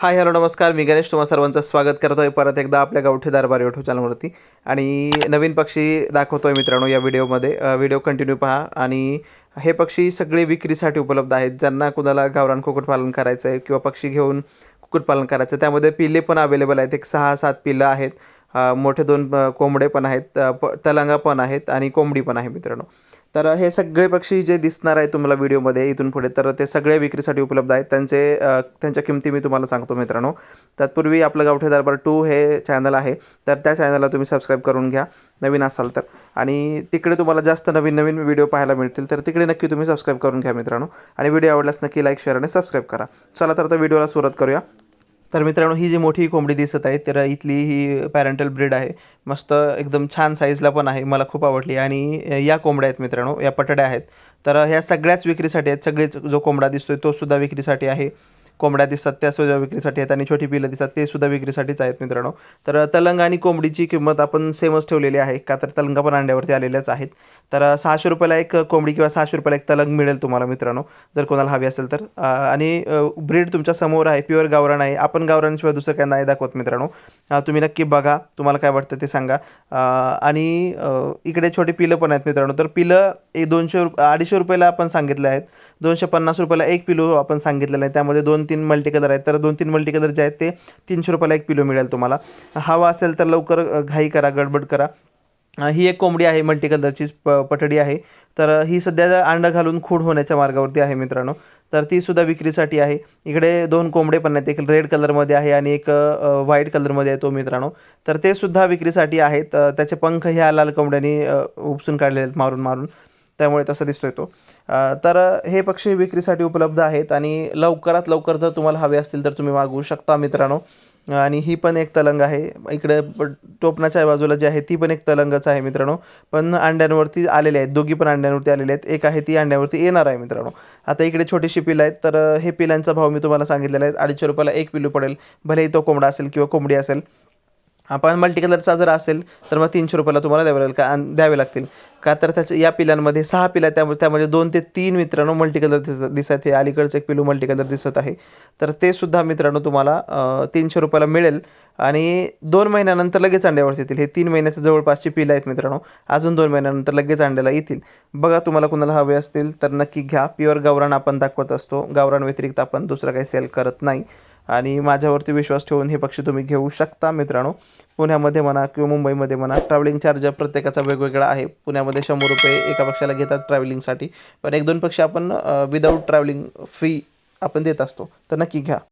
Hi hello नमस्कार. मी गणेश तुम्हा सर्वांचं स्वागत करतो आहे परत एकदा आपल्या गावठी दरबार युट्यूब चॅनलवरती. आणि नवीन पक्षी दाखवतो आहे मित्रांनो या व्हिडिओमध्ये. व्हिडिओ कंटिन्यू पहा. आणि हे पक्षी सगळे विक्रीसाठी उपलब्ध आहेत. ज्यांना कुणाला गावरान कुक्कुटपालन करायचं आहे किंवा पक्षी घेऊन कुक्कुटपालन करायचं आहे त्यामध्ये पिल्ले पण अवेलेबल आहेत. एक सहा सात पिल्लं आहेत. मोठे दोन कोंबडे पण आहेत. प तलंगा पण आहेत आणि कोंबडी पण आहे मित्रांनो. तर हे सगळे पक्षी जे दिसणार आहे तुम्हाला व्हिडिओमध्ये इथून पुढे तर ते सगळे विक्रीसाठी उपलब्ध आहेत. त्यांचे त्यांच्या किमती मी तुम्हाला सांगतो मित्रांनो. तत्पूर्वी आपलं गावठे दरबार टू हे चॅनल आहे. तर त्या चॅनलला तुम्ही सबस्क्राईब करून घ्या. नवीन असाल तर. आणि तिकडे तुम्हाला जास्त नवीन नवीन व्हिडिओ पाहायला मिळतील. तर तिकडे नक्की तुम्ही सबस्क्राईब करून घ्या मित्रांनो. आणि व्हिडिओ आवडल्यास नक्की लाईक शेअर आणि सबस्क्राईब करा. चला तर आता व्हिडिओला सुरुवात करूया. तर मित्रांनो ही जी मोठी कोंबडी दिसत आहे तर इथली ही पॅरेंटल ब्रीड आहे. मस्त एकदम छान साईजला पण आहे मला खूप आवडली. आणि या कोंबड्या आहेत मित्रांनो या पटड्या आहेत. तर ह्या सगळ्याच विक्रीसाठी आहेत. सगळेच जो कोंबडा दिसतोय तो सुद्धा विक्रीसाठी आहे. कोंबड्या दिसतात त्या सुद्धा विक्रीसाठी आहेत. आणि छोटी पिलं दिसतात ते सुद्धा विक्रीसाठीच आहेत मित्रांनो. तर तलंग आणि कोंबडीची किंमत आपण सेमच ठेवलेली आहे. का तर तलंगा पण अंड्यावरती आलेल्याच आहेत. तर सहाशे रुपयाला एक कोंबडी किंवा सहाशे रुपयाला एक तलंग मिळेल तुम्हाला मित्रांनो जर कोणाला हवी असेल तर. आणि ब्रीड तुमच्यासमोर आहे प्युअर गावरान आहे आपण गावरानशिवाय दुसरं काय नाही दाखवत मित्रांनो. तुम्ही नक्की बघा तुम्हाला काय वाटतं ते सांगा. आणि इकडे छोटी पिलं पण आहेत मित्रांनो तर पिलं एक दोनशे रुप अडीचशे रुपयाला आपण सांगितले आहेत. दोनशे पन्नास रुपयाला एक पिलो आपण सांगितलेलं आहे त्यामध्ये दोन तीन मल्टी कलर आहेत. तर दोन तीन मल्टी कलर जे आहेत ते तीनशे रुपयाला एक पिलो मिळेल तुम्हाला. हवा असेल तर लवकर घाई करा गडबड करा. ही एक कोंबडी आहे मल्टी कलरचीच प पठडी आहे. तर ही सध्या अंडं घालून खूड होण्याच्या मार्गावरती आहे मित्रांनो. तर ती सुद्धा विक्रीसाठी आहे. इकडे दोन कोंबडे पण आहेत. एक रेड कलरमध्ये आहे आणि एक व्हाईट कलरमध्ये आहे तो मित्रांनो. तर ते सुद्धा विक्रीसाठी आहेत. त्याचे पंख ह्या लाल कोंबड्यांनी उपसून काढलेले आहेत मारून मारून. त्यामुळे तसा दिसतोय तो. तर हे पक्षी विक्रीसाठी उपलब्ध आहेत आणि लवकरात लवकर जर तुम्हाला हवे असतील तर तुम्ही मागवू शकता मित्रांनो. आणि ही पण एक तलंग आहे. इकडे टोपणाच्या बाजूला जी आहे ती पण एक तलंगच आहे मित्रांनो. पण अंड्यांवरती आलेले आहेत. दोघी पण अंड्यांवरती आलेले आहेत. एक आहे ती अंड्यावरती येणार आहे मित्रांनो. आता इकडे छोटीशी पिलं आहेत. तर हे पिलांचा भाव मी तुम्हाला सांगितलेला आहे. अडीचशे रुपयाला एक पिलू पडेल. भलेही तो कोंबडा असेल किंवा कोंबडी असेल. आपण मल्टी कलरचा जर असेल तर मग तीनशे रुपयाला तुम्हाला द्यावे लागेल का? द्यावे लागतील. का तर त्याच्या या पिलांमध्ये सहा पिला त्या त्यामध्ये दोन ते तीन मित्रांनो मल्टी कलर दिसत दिसत आहे. अलीकडचं एक पिलू मल्टी कलर दिसत आहे. तर ते सुद्धा मित्रांनो तुम्हाला तीनशे रुपयाला मिळेल. आणि दोन महिन्यानंतर लगेच अंड्यावरती येतील. हे तीन महिन्याच्या जवळपासची पिलं आहेत मित्रांनो. अजून दोन महिन्यानंतर लगेच अंड्याला येतील. बघा तुम्हाला कुणाला हवे असतील तर नक्की घ्या. प्युअर गावरान आपण दाखवत असतो. गावरान व्यतिरिक्त आपण दुसरं काही सेल करत नाही. आणि माझ्यावरती विश्वास ठेवून हे पक्षी तुम्ही घेऊ शकता मित्रांनो. पुण्यामध्ये म्हणा किंवा मुंबईमध्ये म्हणा ट्रॅव्हलिंग चार्ज प्रत्येकाचा वेगवेगळा आहे. पुण्यामध्ये शंभर रुपये एका पक्षाला घेतात ट्रॅव्हलिंगसाठी पण एक दोन पक्षी आपण विदाऊट ट्रॅव्हलिंग फ्री आपण देत असतो. तर नक्की घ्या.